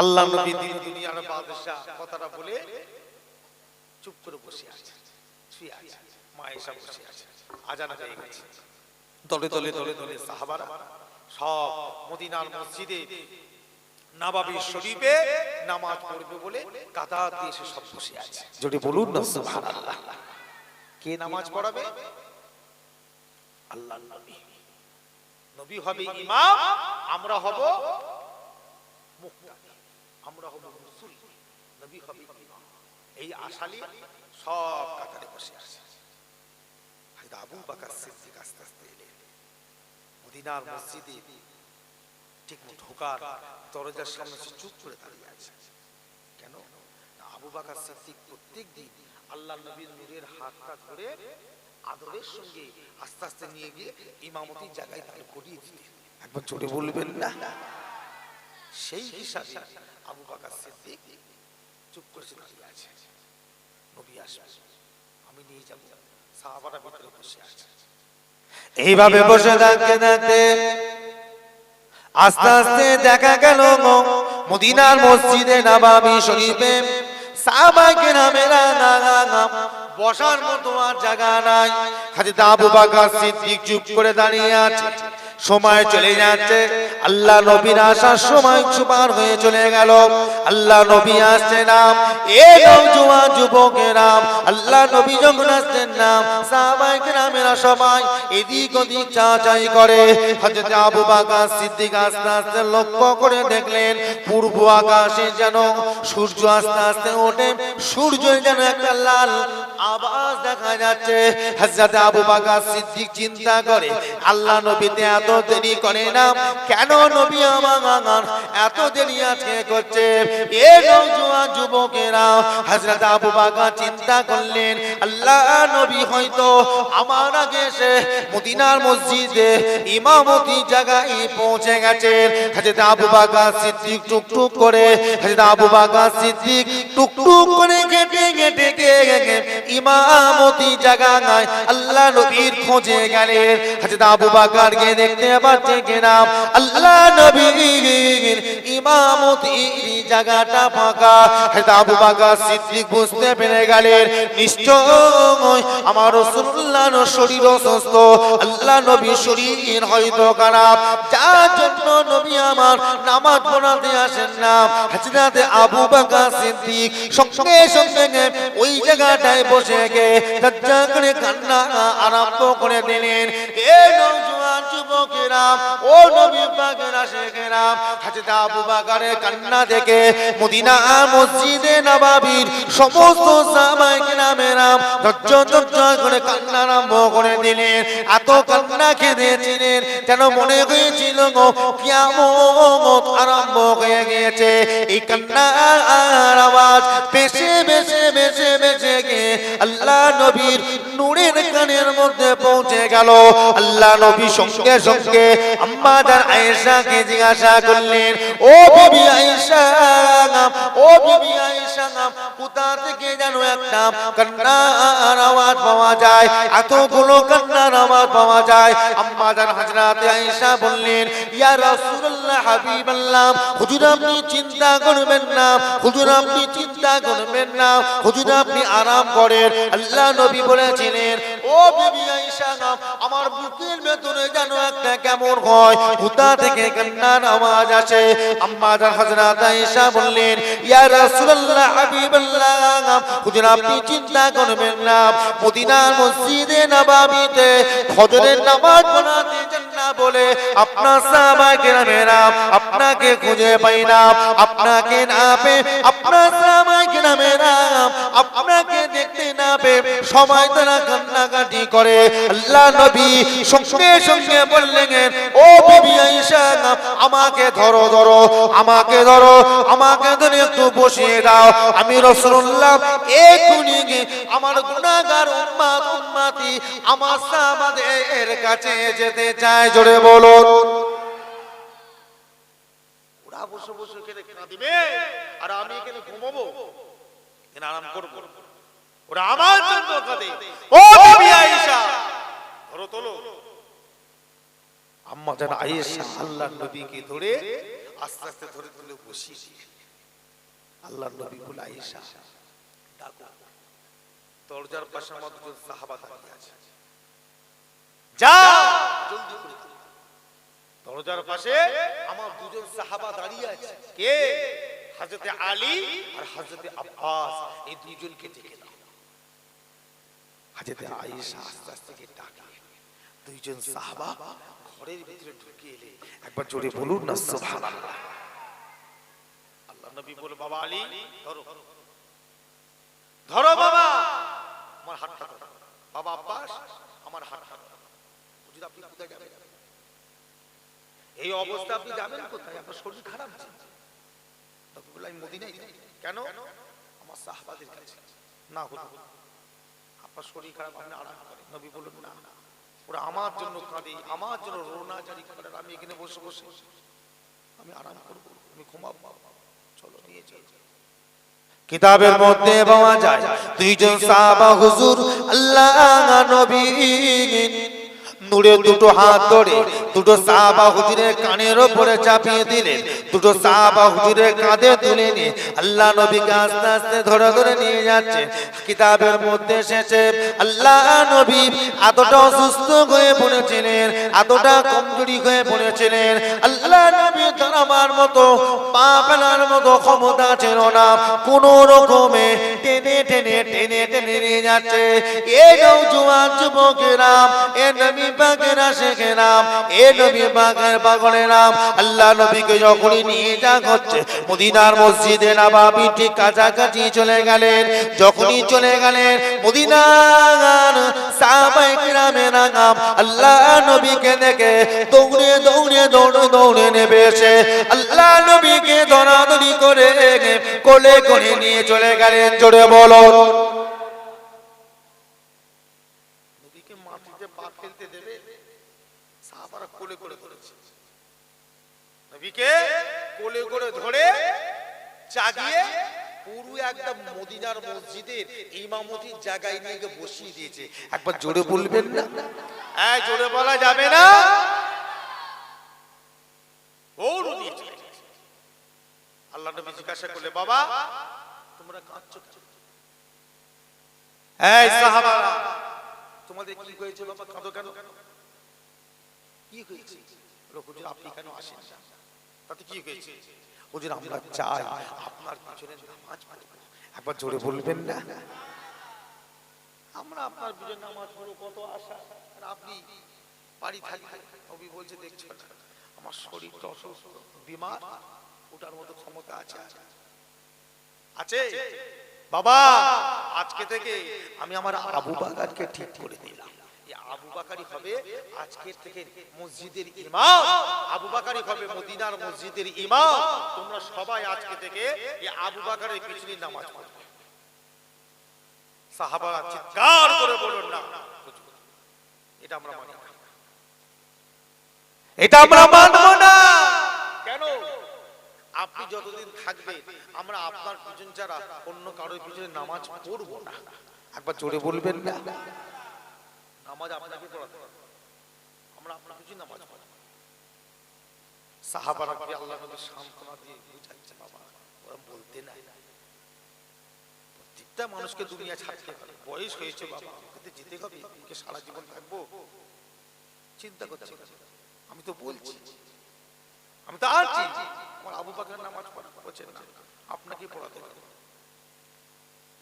আল্লাহ নবী দিন দুনিয়ার বাদশাহ কথাটা বলে চুপ করে বসে আছে শুয়ে আছে মা এসা বসে আছে আজান হয়ে গেছে। দলে দলে দলে দলে সাহাবারা সব মদিনার মসজিদে নবাবী শরীফে নামাজ পড়বে বলে কাতার দিয়ে এসে সব বসে আছে। যদি বলুন না সুবহানাল্লাহ কে নামাজ পড়াবে? আল্লাহ নবী। নবী হবে ইমাম আমরা হব আমরা হব নবী হবে এই আশালি সব কাতারে বসে আবু বাকার সিদ্দিক আস্তে আস্তে এলেন। মদিনার মসজিদে ঠিক ঢোকার দরজার সামনে সে চুপ করে দাঁড়িয়ে আছে। কেন? আবু বাকার সিদ্দিক প্রত্যেক দিন আল্লাহ নবীর নূরের হাতটা ধরে আদরের সঙ্গে আস্তে আস্তে নিয়ে গিয়ে ইমামতির জায়গায় দাঁড় করিয়ে দিতেন। একবার জোরে বলবেন না? সেই হিসাবে আবু বাকার সিদ্দিক চুপ আছে। নবী আসবে। আমি নিয়ে যাব। সাহাবারা ভিতরে বসে আছে। এইভাবে বসে থাকতে থাকতে আস্তে আস্তে দেখা গেল মদিনার মসজিদে নাবাবি শরীফে সাহাবাকে নামেরা বসার মতো আর জায়গা নাই। হাজরত আবু বকর সিদ্দিক চুপ করে দাঁড়িয়ে আছে। সময় চলে যাচ্ছে। আল্লাহ নবীর আসার সময় সুপার হয়ে চলে গেল। আল্লাহ নবী আসছে নাম। এ নওজোয়ান যুবকেরাম আল্লাহ নবী যখন আসছেন নাম, সাহাবায়ে কেরামেরা সবাই এদিক ওদিক চাচাই করে। হযরত আবু বকর সিদ্দিক আস্তে আস্তে লক্ষ্য করে দেখলেন, পূর্ব আকাশে যেন সূর্য আস্তে আস্তে ওঠে। সূর্য যেন একটা লাল আবাস দেখা যাচ্ছে। হযরত আবু বকর সিদ্দিক চিন্তা করে, আল্লাহ নবীতে এত দেরি করে না। কেন নবী আমার এত দেরি আজকে করছে। এ যুবকেরা, হযরত আবু বকর চিন্তা করলেন, আল্লাহ নবী হয়তো আমার আগে মদিনার মসজিদে ইমামতি জায়গায় পৌঁছে গেছেন। হযরত আবু বকর সিদ্দিক টুকটুক করে, হযরত আবু বকর সিদ্দিক টুকটুক করে কেটে কেটে ইমামতি নাই। আল্লাহ নবীর খোঁজে গেলেন হাজরত আবু বকর কে দেখতে পাচ্ছে কিনা। আল্লাহ নবীর ইমামতি জায়গাটা ফাঁকা। আবু বকর সিদ্দিক বুঝতে পেরে গেলেন নিশ্চয় আমার রাসূলুল্লাহর শরীর অসুস্থ। আল্লাহ নবী শরীর হয়তো খারাপ। যার জন্য নবী আমার নামাজ পড়াতে আসেন না। হযরত আবু বকর সিদ্দিক সঙ্গে সঙ্গে ওই জায়গাটায় বসে গে করে কান্না আরম্ভ করে দিলেন। এ নওজোয়ান যুবকেরা ও নবী পাকের আশিকেরা হযরত আবু বকরের কান্না দেখে মদিনা মসজিদে নবাবির সমস্ত সাহাবায়ে কেরামেরা ধৈর্য ধৈর্য করে কান্না আরম্ভ করে দিলেন। এত কান্না কেঁদেছিলেন যেন মনে হয়েছিল গো, কিয়ামত আরম্ভ হয়ে গিয়েছে। এই কান্নার আওয়াজ বেশে বেশে বেশে বেশে গিয়ে আল্লাহ নবীর নূরের কানের মধ্যে পৌঁছে গেল। আল্লাহ নবী সঙ্গে সঙ্গে আম্মা যার আয়েশাকে জিজ্ঞাসা করলেন, ও বিবি আয়েশা ও বিবি আয়েশা কোথা থেকে যেন একটা কান্নার আওয়াজ পাওয়া যায়, এতগুলো কান্নার আওয়াজ পাওয়া যায়? আম্মা যান হযরতে আয়েশা বললেন, ইয়া রাসূলুল্লাহ, হাবিবাল্লাহ, হুজুর আপনি চিন্তা করবেন না, হুজুর আপনি চিন্তা করবেন না, হুজুর আপনি আরাম করেন, আল্লাহ নবী বলেছিলেন, ও বিবি আয়েশা আমার বুকের ভেতরে যেন একটা কেমন হয়, কোথা থেকে কান্নার আওয়াজ আসে? আম্মা যান হযরত আয়েশা বললেন, ইয়া রাসূলুল্লাহ, হাবিবাল্লাহ হুজুর, আপনি চিন্তা করবেন না, মদিনার মসজিদে নববীতে ফজরের নামাজ পড়াতে না বলে আপনার সাহাবায়ে কেরামেরা আপনাকে খুঁজে পাই না, আপনাকে না পেয়ে আপনার সাহাবায়ে কেরামেরা আপনাকে দেখতে না পেয়ে সময় তারা কান্নাকাটি করে। আল্লাহ নবী সঙ্গে সঙ্গে বললেন, ও বিবি আয়েশা, আমাকে ধরো ধরো, আমাকে ধরো, আমাকে ধরে একটু বসিয়ে দাও। আমি রাসূলুল্লাহ গিয়ে আমার গুনাহগার উম্মত উম্মতি আমার সাহাবাদের কাছে যেতে চায় জোরে বলো ওরা বসে বসে এখানে কাঁদিবে আর আমি এখানে ঘুমাবো। এখানে আরাম করব। ওরা আমার জন্য কাঁদে। ও বিবি আয়েশা। ধরো তোলো। আম্মা যেন আয়েশা আল্লাহ নবীকে ধরে আস্তে আস্তে ধরে তুলে বসিয়ে দিয়ে আল্লাহ নবী বলে আয়েশা ডাকো। দরজার পাশে আমার দুজন সাহাবা দাঁড়িয়ে আছে। যা! জলদি করে দরজার পাশে আমার দুজন সাহাবা দাঁড়িয়ে আছে। কে? হযরতে আলী আর হযরতে আব্বাস, এই দুইজনকে ডেকে দাও। হযরতে আয়েশা আস্তে আস্তে ডাকলেন দুইজন সাহাবা ঘরের ভিতরে ঢুকে এলে একবার জোরে বলুন না, সুবহানাল্লাহ। আল্লাহ নবী বলে, বাবা আলী, ধরো। ধরো বাবা। আমার হাতটা ধরো। বাবা আব্বাস, আমার হাতটা ধরো। হুজুর আপনি কোথায় যাবেন? এই অবস্থা আপনি যাবেন কোথায়? আপনার শরীর খারাপ আছে কিতাবের মধ্যে পাওয়া যায় দুইজন সাহাবা হুজুর আল্লাহ নবী। নূরে দুটো হাত ধরে দুটো সাহাবা হুজুরের কানের ওপরে চাপিয়ে দিলেন, দুটো সাহাবা হুজুরের কাঁধে তুলে নিয়ে আল্লাহ নবীকে আস্তে আস্তে ধরে ধরে নিয়ে যাচ্ছে। কিতাবের মধ্যে এসেছে, আল্লাহ নবী এতটা অসুস্থ হয়ে পড়েছিলেন, এতটা কমজোরি হয়ে পড়েছিলেন, আল্লাহ দাঁড়াবার মতো পা ফেলার মতো ক্ষমতা ছিল না। কোন রকমে টেনে টেনে টেনে টেনে নিয়ে যাচ্ছে। এ নৌজুয়ান যুবকেরা, এ নবী এ নবী আল্লাহ নবীকে যখনই নিয়ে যা মদিনার মসজিদে ঠিক কাছাকাছি চলে গেলেন। যখনই চলে গেলেন, মদিনার আল্লাহ নবীকে দেখে দৌড়ে দৌড়ে দৌড়ে দৌড়ে নেবে। এসে আল্লাহ নবীকে ধরাধরি করে কোলে করে নিয়ে চলে গেলেন। জোরে বলো। নবীকে মাটিতে পা ফেলতে দেবে? সাহাবারা কোলে করে ধরেছে। নবীকে কোলে করে ধরে চাগিয়ে পুরো একদম মদিনার মসজিদের ইমামতির জায়গায় নিয়ে গিয়ে বসিয়ে দিয়েছে। একবার জোরে বলবেন না। হ্যাঁ জোরে বলা যাবে না। নিয়ে চলে আল্লাহ নবী জিজ্ঞাসা করলে বাবা তোমরা কাঁদছো এই সাহাবারা তোমাদের কি হয়েছে বাবা কাঁদো কেন? কি হয়েছে? হুজুর আপনি কেন আসেন তাতে কি হয়েছে? হুজুর আমরা চাই আপনার পিছনে নামাজ পড়ব একবার জোরে বলবেন না? আমরা আপনার পিছনে নামাজ পড়ব কত আশা। আর আপনি বাড়ি থাকি নবী বলছে দেখছ না? আমার শরীরটা অসুস্থ বিমার, ওটার মতো ক্ষমতা আছে আছে? বাবা, আজকে থেকে আমি আমার আবু বাকারকে ঠিক করে দিলাম ইমাম। আবু বাকারি মদিনার মসজিদের ইমাম। তোমরা সবাই আজকে থেকে নামাজ পড়বে সাহাবারা চিৎকার করে বলুন না। এটা আমরা মানি এটা আমরা মানবো না। কেন? আপনি যতদিন থাকবেন আমরা আপনার পিছন ছাড়া অন্য কারোর পিছনে নামাজ পড়ব না। একবার জোরে বলবেন না। নামাজ আপনাকে পড়াতে হবে। আমরা আপনার পিছনে নামাজ পড়ব। সাহাবারা কি আল্লাহ নবী সান্ত্বনা দিয়ে বুঝাচ্ছে বাবা ওরা বলতে নাই। প্রত্যেকটা মানুষকে দুনিয়া ছাড়তে হবে। বয়স হয়েছে বাবা যেতে হবে। কে সারা জীবন থাকব। চিন্তা করছে কেন? আমি তো বলছি। আমি তো আছি আমার আবু বাকর নামাজ পড়া পড়ছেন না। আপনাকে পড়াতে হবে।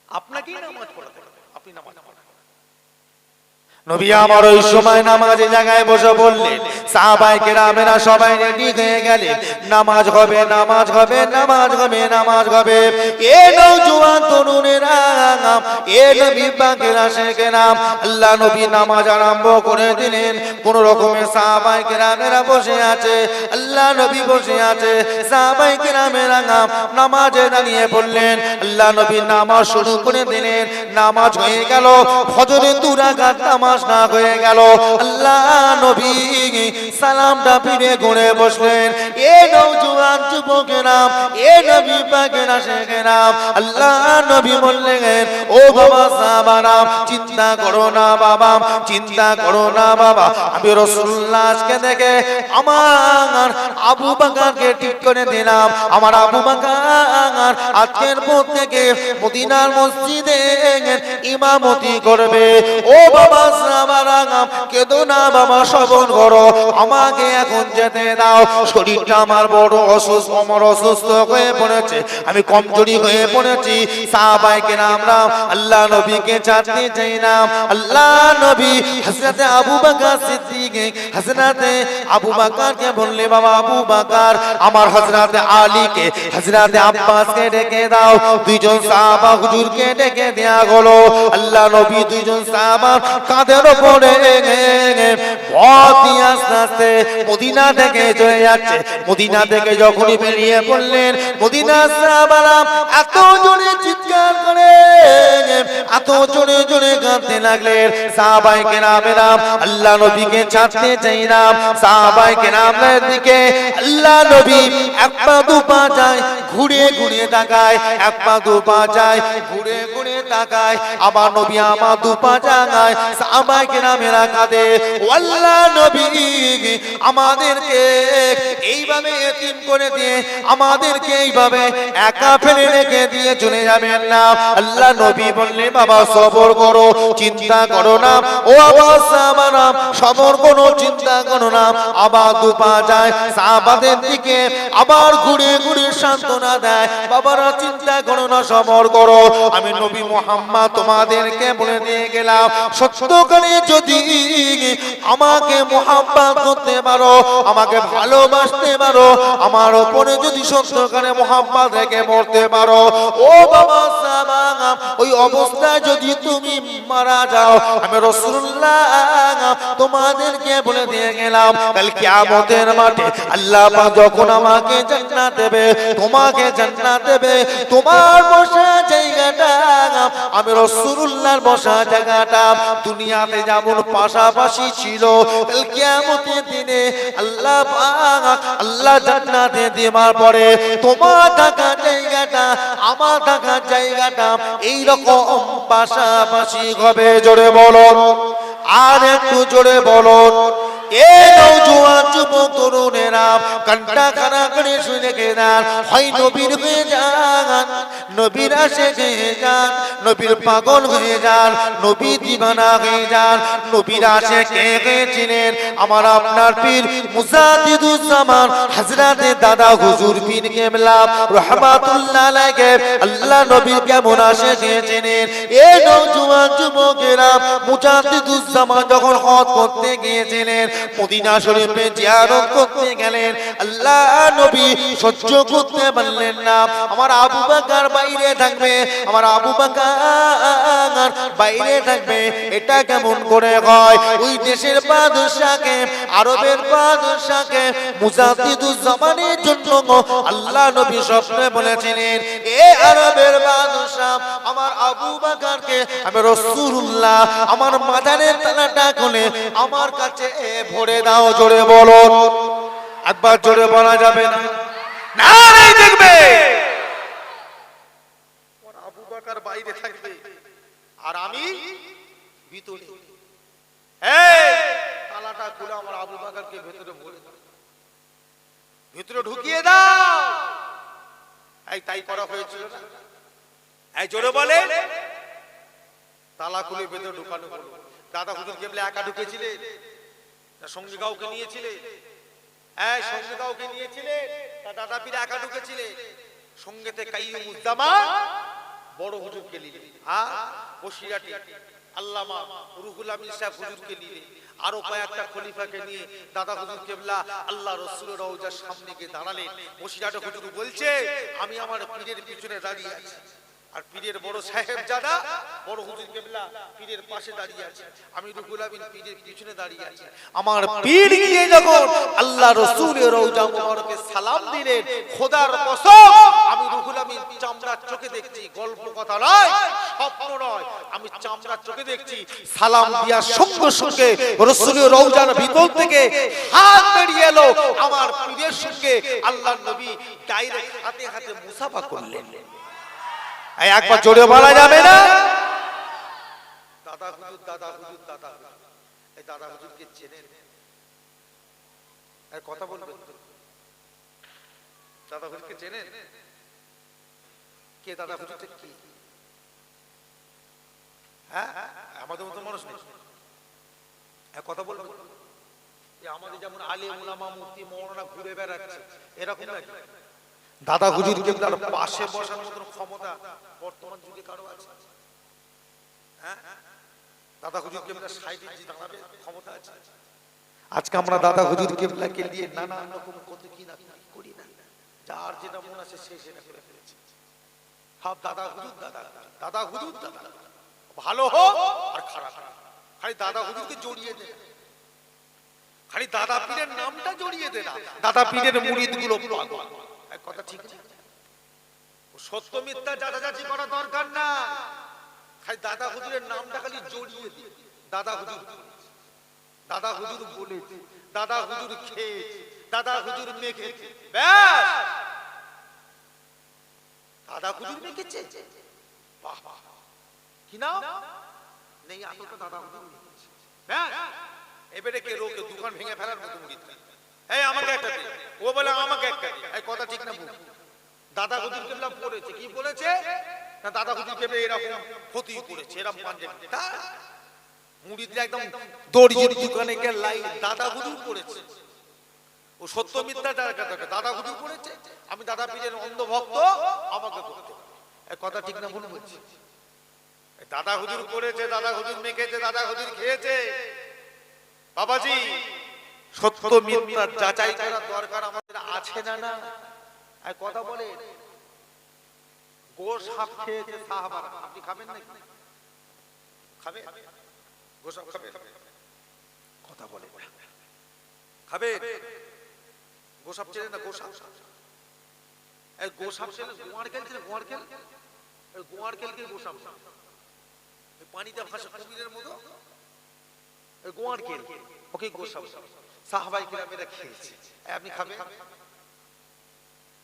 আপনাকেই নামাজ পড়াতে হবে। আপনি নামাজ পড়ান। নবী আমার ওই সময় নামাজের জায়গায় বসে বললেন সাহাবাই কেরামেরা সবাই রেডি হয়ে গেলেন। নামাজ হবে নামাজ হবে নামাজ হবে নামাজ হবে। এ নৌজওয়ান তরুণেরা, এ নবী পাকেরা শেখেরাম আল্লাহ নবী নামাজ আরম্ভ করে দিলেন। কোন রকমের সাহাবাই কেরামেরা বসে আছে, আল্লাহ নবী বসে আছে। সাহাবাই কেরামেরা নামাজে দাঁড়িয়ে পড়লেন আল্লাহ নবী নামাজ শুরু করে দিলেন। নামাজ হয়ে গেল ফজরে দুরাকাত নামাজ নামাজ না হয়ে গেল। আল্লাহ নবী সালামটা ফিরে ঘুরে বসলেন। এ নৌজওয়ান যুবকেরা, এ নবী পাকেরা আল্লাহ নবী বললেন, ও বাবা চিন্তা করো না বাবা, চিন্তা করো না বাবা। আমি দেখে আমার আবু বাকারকে ঠিক করে দিলাম। আমার আবু বাকার আজকের পর থেকে মদিনার মসজিদে ইমামতি করবে। ও বাবা সাহাবারা, কেঁদো না বাবা শ্রবণ করো। আমাকে এখন যেতে দাও, শরীরটা আমার বড় অসুস্থ আমার অসুস্থ হয়ে পড়েছে। আমি কমজোরি হয়ে পড়েছি। সাহাবাইকে আমরা আল্লাহ নবীকে চাটতে চাই না। আল্লাহ নবী হযরতে আবু বকর সিদ্দিক, হযরতে আবু বকরকে বললে, বাবা আবু বকর, আমার হযরতে আলীকে, হযরতে আব্বাসকে ডেকে দাও। দুইজন সাহাবা হুজুরকে ডেকে দেয়া হলো। আল্লাহ নবী দুইজন সাহাবা কাঁধের আস্তে মদিনা থেকে চলে যাচ্ছে। মদিনা থেকে যখনই বেরিয়ে পড়লেন মদিনা সাহাবারা এত জোরে চিৎকার করে এত জোরে জোরে কাঁদতে লাগলেন। সাহাবাই কেরামেরা আল্লাহ নবীকে ছাড়তে চাইলাম না। সাহাবাই কেরামের দিকে আল্লাহ নবী এক পা দু পা যায়। ঘুরে ঘুরে তাকায়, এক পা দু পা যায়, ঘুরে ঘুরে তাকায় আমার নবী আমার দু পা জাগায়, সাহাবাই কেরামেরা কাঁদে ও আল্লাহ নবী, আমাদেরকে এইভাবে এতিম করে দিয়ে, আমাদেরকে এইভাবে একা ফেলে রেখে দিয়ে চলে যাবেন না। আল্লাহ নবী বললে বাবা, সবর করো, চিন্তা করো না। ও আবার সাহাবারা, সবর করো, চিন্তা করো না। আবার দুপা যায়, সাহাবাদের দিকে আবার ঘুরে ঘুরে সান্ত্বনা দেয়। বাবারা চিন্তা করো না সবর করো। আমি নবী মোহাম্মদ তোমাদেরকে বলে দিয়ে গেলাম সত্যকারে যদি আমাকে মোহাম্মত করতে পারো, আমাকে ভালোবাসতে পারো, আমার ওপরে যদি সত্যকারে মোহাম্মত রেখে মরতে পারো, ও বাবা ওই অবস্থায় যদি তুমি মারা যাও, আমি রসুল্লাহ তোমাদেরকে বলে দিয়ে গেলাম, কাল কিয়ামতের মাঠে আল্লাহ যখন আমাকে জান্নাত দেবে, তোমাকে জান্নাত দেবে। তোমার বসা জায়গাটা, আমি রসুল্লাহর বসা জায়গাটা দুনিয়াতে যেমন পাশাপাশি ছিল, কাল কিয়ামতের দিনে আল্লাহ আল্লাহ জান্নাতে দেওয়ার পরে তোমার থাকা জায়গাটা, আমার থাকা জায়গাটা এই রকম পাশাপাশি হবে। জোরে বলো আর একটু জোরে বলো এ নৌজওয়ান যুবক তরুণেরা কান্টা কানা করে শুনে কেনার হয় নবীর যান, নবীর যান, নবীর পাগল হয়ে যান, নবী দিবানা হয়ে যান, নবীর আমার আপনার পীর হযরতে দাদা হুজুর পীর রহমাতুল্লাহ আল্লাহ নবী কেমন আশে গেছিলেন? এ নওজোয়ান যুবকেরা মুজাহিদুজ্জামান যখন হজ করতে গিয়েছিলেন, মদিনা শরীফে জিয়ারত করতে গেলেন, আল্লাহ নবী সহ্য করতে পারলেন না আমার আবু বকর বাইরে থাকবে, আমার আবু বকর বাইরে থাকবে। এটা কেমন করে হয় ওই দেশের বাদশাকে, আরবের বাদশাকে মুজাহিদুজ্জামানের জন্য আল্লাহ নবী স্বপ্নে বলেছিলেন, এ আরবের বাদশাহ আমার আবু বকরকে আমি রাসূলুল্লাহ, আমার মাজারের তালাটা খুলে আমার কাছে এ ভরে দাও, জোরে বলো একবার জোরে বলা যাবে না? না দেখবে। বাইরে থাকবে। আর আমি ভিতরে। তালাটা খুলে আমার আবু বাকারকে ভেতরে ভরে দাও। ভিতরে ঢুকিয়ে দাও। এই তাই করা হয়েছিল এই জোরে বলে। তালা খুলে ভেতরে ঢুকানো হলো। দাদা হুজুর একা ঢুকেছিলে সঙ্গে কাউকে নিয়েছিলে? এই সঙ্গে কাউকে নিয়েছিলে? দাদা পীর একা ঢুকেছিলে সঙ্গেতে কাইয়ুম বড় হুজুরকে নিলে। হ্যাঁ বসিরাটি আল্লামা রুহুল আমিন সাহেব হুজুরকে নিলে। আরও কয়েকটা খলিফাকে নিয়ে দাদা হুজুর কেবলা আল্লাহ রসুলের রওজার সামনে গিয়ে দাঁড়ালেন। বসিরাট হুজুর বলছে, আমি আমার পীরের পিছনে দাঁড়িয়ে আছি। আর পীরের বড় সাহেব জাদা, বড় হুজুর কেবলা পীরের পাশে দাঁড়িয়ে আছে। আমি রুহুল আমিন পীরের পিছনে দাঁড়িয়ে আছি। আমার পীর গিয়ে যখন আল্লাহ রসুলের রওজা মুবারকে সালাম দিলেন, খোদার কসম, আমি রুহুল আমিন চামড়ার চোখে দেখছি, গল্প কথা নয়, স্বপ্ন নয়, আমি চামড়ার চোখে দেখছি, সালাম দিয়ার সঙ্গে সঙ্গে রসুলের রওজার ভিতর থেকে হাত বেরিয়ে এলো, আমার পীরের সঙ্গে আল্লাহ নবী ডাইরেক্ট হাতে হাতে মুসাফা করলেন। একবার জোরে বলা যাবে না? দাদা হুজুর দাদা হুজুর দাদা এই দাদা হুজুরকে চেনেন। আর কথা বলবেন? দাদা হুজুরকে চেনেন? কে দাদা হুজুরটা কি? হ্যাঁ আমাদের মতো মানুষ নেই। হ্যাঁ কথা বলবেন আমাদের যেমন আলী উলামা মুফতি মৌলানা ঘুরে বেড়াচ্ছে এরকম নাকি? দাদা হুজুর কেবলার পাশে বসার মতন ক্ষমতা বর্তমান যুগে কারও আছে? হ্যাঁ? দাদা হুজুর কেবলার সাইডে যে দাঁড়াবে ক্ষমতা আছে? আজকে আমরা দাদা হুজুর কেবলাকে নিয়ে নানা রকম কত কি না করি না। যার যেটা মন আছে সে সেটা করে ফেলেছে। সব দাদা হুজুর, দাদা দাদা হুজুর, দাদা। ভালো হোক আর খারাপ খালি দাদা হুজুরকে জড়িয়ে দে। খালি দাদা পীরের নামটা জড়িয়ে দে না। দাদা পীরের মুরিদগুলো পাগল। কথা ঠিক সত্য মিথ্যা করা দরকার না। খালি দাদা হুজুরের নামটা খালি জড়িয়ে দাদা হুজুর দাদা হুজুর দাদা হুজুর দাদা হুজুর দাদা হুজুর মেখেছে? বাহ বাহ কি নাম? নেই তো দাদা হুজুর এবারে কে রোকে দোকান ভেঙে ফেলার মতো মুড়ি এই আমাকে একটা ও বলে, আমাকে একটা এই কথা ঠিক না দাদা হুজুর কেবলা পড়েছে কি বলেছে? না, দাদা হুজুর কেবলা এরকম ক্ষতি করেছে, এরকম পাঞ্জাবি তা মুড়ি দিয়ে একদম দর্জির দোকানে গিয়ে লাই, দাদা হুজুর করেছে। ও সত্য মিথ্যা কথা দাদা হুজুর করেছে। আমি দাদা পীরের অন্ধ ভক্ত আমাকে করতে এই কথা ঠিক না ভুল বলছি। দাদা হুজুর করেছে, দাদা হুজুর মেখেছে, দাদা হুজুর খেয়েছে। বাবাজি সত্য মিথ্যা যাচাই করার দরকার আমাদের আছে না না? আর কথা বলে। গোশ সাপ খেয়েছে সাহাবারা। আপনি খাবেন নাকি? খাবে? গোসাপ খাবে? কথা বলে। খাবে? গোসাপ চেনে না গোসাপ এই গোসাপ চেনে গোয়ার খেল চেনে গোয়ার খেল? এই গোয়ার খেলকে গোসাপ এই পানিতে ভাসে কুমিরের মতো? এই গোয়ার খেল। ওকে গোসাপ সাহাবাই খেয়েছে। আপনি খাবে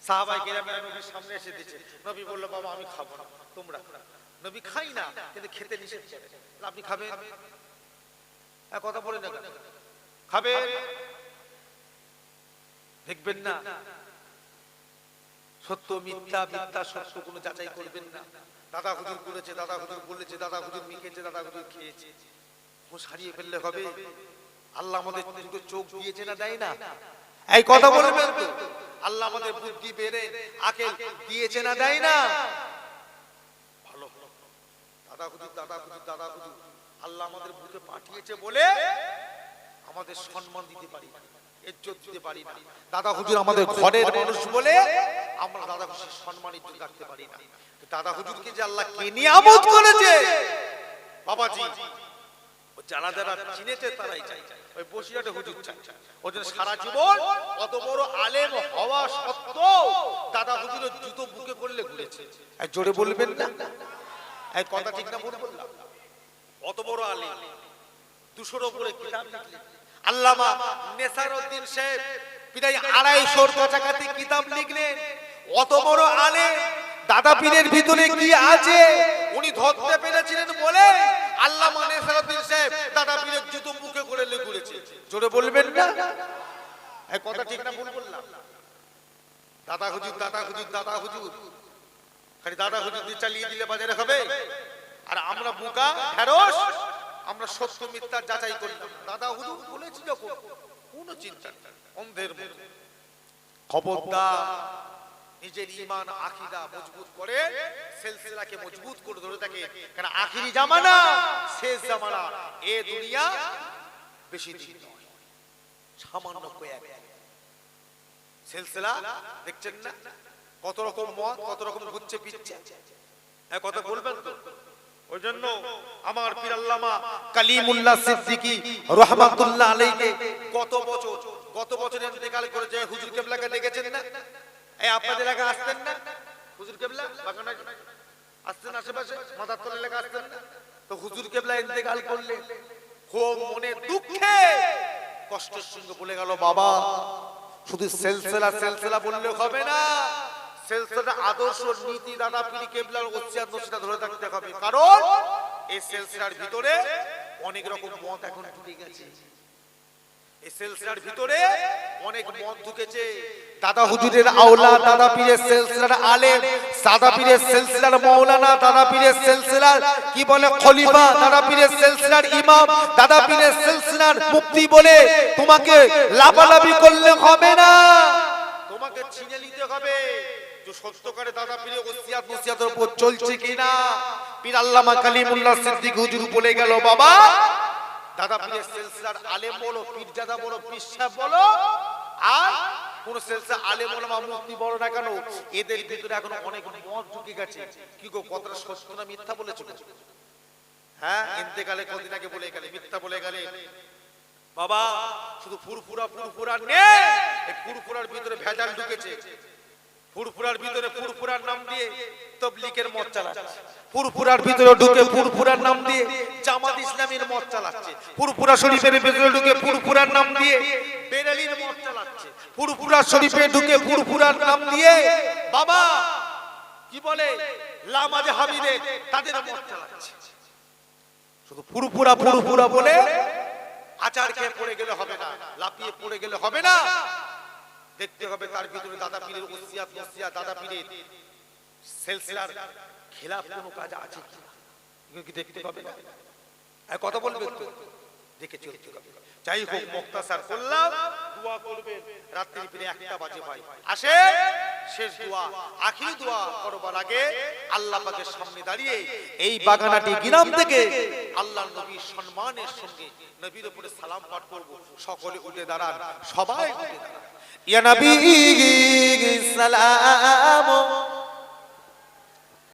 সাহাবাই নবীর সামনে এসে দিচ্ছে নবী বাবা, আমি খাব না, তোমরা নবী খাই না, কিন্তু খেতে নিষেধ করে। আপনি খাবেন? কথা বলে না দেখবেন না। সত্য, মিথ্যা মিথ্যা সত্য কোনো যাচাই করবেন না। দাদা হুজুর করেছে দাদা হুজুর বলেছে, দাদা হুজুর মিখেছে, দাদা হুজুর খেয়েছে। হারিয়ে ফেললে হবে। আল্লাহ আমাদের দুটো চোখ দিয়েছে না দেয় না? এই কথা বলবেন তো। আল্লাহ আমাদের বুদ্ধি বেড়ে আকেল দিয়েছে না দেয় না ভালো দাদা হুজুর দাদা হুজুর দাদা হুজুর আল্লাহ আমাদের বুকে পাঠিয়েছে বলে আমাদের সম্মান দিতে পারি না ইজ্জত দিতে পারি না। দাদা হুজুর আমাদের ঘরের মানুষ বলে আমরা দাদা হুজুর সম্মান ইজ্জত রাখতে পারি না। দাদা হুজুরকে যে আল্লাহ কে নিয়ামত করেছে। বাবাজি। যারা যারা চিনেছে তারাই চাই ওই হুজুর চাই ওই জন্য সারা জীবন অত বড় আলেম হওয়া সত্ত্বেও দাদা হুজুরের জুতো বুকে করলে ঘুরেছে। জোরে বলবেন না? কথা ঠিক না বললাম। অত বড় আলেম। দুশোর উপরে কিতাব আল্লামা নেসারউদ্দিন সাহেব প্রায় আড়াইশোর কাছাকাছি কিতাব লিখলেন। অত বড় আলেম। দাদা পীরের ভিতরে কি আছে? উনি ধরতে পেরেছিলেন বলে আল্লামা নেসারউদ্দিন দাদা পীরের জুতো মুখে করে লিখেছে জোরে বলবেন না? কথা ঠিক না, ভুল বললাম। দাদা হুজুর দাদা হুজুর দাদা হুজুর। খালি দাদা হুজুর দিয়ে চালিয়ে দিলে বাজারে হবে। আর আমরা বোকা ঢেরস আমরা সত্য মিথ্যা যাচাই করলাম। দাদা হুজুর বলেছি যখন কোনো চিন্তা অন্ধের খবরদার, নিজের ইমান আকিদা মজবুত করে, সিলসিলাকে মজবুত করে ধরে থাকে। কারণ আখিরি জামানা? শেষ জামানা। এ দুনিয়া বেশি দিন নয়। সামান্য কয়েক সিলসিলা, দেখছেন না? কত রকম মত, কত রকম ঘুরছে পিচ্ছে কথা বলবেন তো? ওই জন্য আমার পীর আল্লামা কালিমুল্লাহ সিদ্দিকী রহমাতুল্লাহ আলাইকে কত বছর গত বছর ইন্তেকাল করেছে? হুজুর কেবলাকে দেখেছেন না? এই আপনাদের এলাকা আসতেন না? হুজুর কেবলা? বাগানে আসতেন আশেপাশে? মাথার তলে এলাকা আসতেন না? তো হুজুর কেবলা ইন্তেকাল করলে খুব মনে দুঃখে কষ্টের সঙ্গে বলে গেল, বাবা, শুধু সেলসেলা সেলসেলা বললে হবে না। সেলসেলা আদর্শ নীতি দাদা পিড়ি কেবলার ওসিয়াত নসিটা ধরে থাকতে হবে। কারণ এই সেলসেলার ভিতরে অনেক রকম মত এখন ঢুকে গেছে। এই সেলসেলার ভিতরে অনেক মত ঢুকেছে। দাদা হুজুরের আওলা দাদা পীরের সেলসেলার আলেম দাদা পীরের সেলসেলার মাওলানা দাদা পীরের সেলসেলার কি বলে খলিফা দাদা পীরের সেলসেলার ইমাম দাদা পীরের সেলসেলার মুফতি বলে তোমাকে লাফালাফি করলে হবে না। তোমাকে ছিনে নিতে হবে। সত্যকারে দাদা পীরের ওসিয়াত নসিয়াতের উপর চলছে কিনা? পীর আল্লামা কালিমুল্লাহ সিদ্দিক হুজুর বলে গেল বাবা দাদা পীরের সিলসিলার আলেম বলো পীরজাদা বলো, পীর বলো, আর কোন সিলসিলা আলেম বা মুফতি বলো না কেন, এদের ভিতরে এখন অনেক মত ঢুকে গেছে। কি গো, কথাটা সত্য না মিথ্যা বলেছ? হ্যাঁ ইন্তেকালে কদিন আগে বলে গেলে, মিথ্যা বলে গেলে। বাবা, শুধু ফুরফুরা ফুরফুরা নেই, এই ফুরফুরার ভিতরে ভেজাল ঢুকেছে। ফুরফুরার ভিতরে ফুরফুরার নাম দিয়ে তবলিকের মত চালাচ্ছে। ফুরফুরার ভিতরে ঢুকে ফুরফুরার নাম দিয়ে জামাত ইসলামের মত চালাচ্ছে। ফুরফুরা শরীফের ভিতরে ঢুকে ফুরফুরার নাম দিয়ে বেরেলির মত চালাচ্ছে। ফুরফুরা শরীফে ঢুকে ফুরফুরার নাম দিয়ে বাবা কি বলে? লামাজে হাবিবে তাদের মত চালাচ্ছে। শুধু ফুরফুরা ফুরফুরা বলে আচার খেয়ে পড়ে গেলে হবে না লাপিয়ে পড়ে গেলে হবে না। দেখতে হবে তার ভিতরে দাদা পীরের নসিয়াত, দাদা পীরের সেলসিলার খেলাফ কোনো কাজ আছে কি দেখতে হবে না? কথা বলবেন তো? দেখে চলতে হবে। যাই হোক মুক্তাসার করলাম। দোয়া করবেন। রাত্রি ফিরে একটা বাজে ভাই। আসে? শেষ দোয়া। আখিরি দোয়া করবার আগে আল্লাহ পাকের সামনে দাঁড়িয়ে এই বাগানাটি গ্রাম থেকে আল্লাহ নবীর সম্মানের সঙ্গে নবীর উপরে সালাম পাঠ করব। সকলে উঠে দাঁড়ান। সবাই উঠে দাঁড়ান। ইয়া নবী সালাম